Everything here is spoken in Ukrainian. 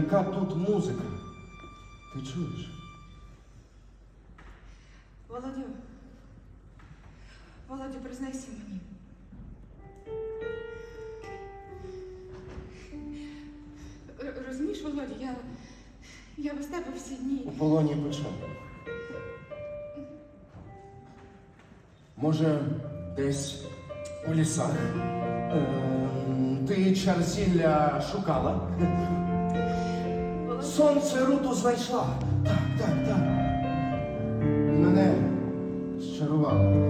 Яка тут музика? Ти чуєш? Володю. Володю, признайся мені. Р- Розумієш, Володю, я. Я без тебе всі У дні. полоні почав. Може, десь у лісах. Ем, Ти чарзілля шукала? Сонце руту знайшла. Так, так, так. Мене зчарувала.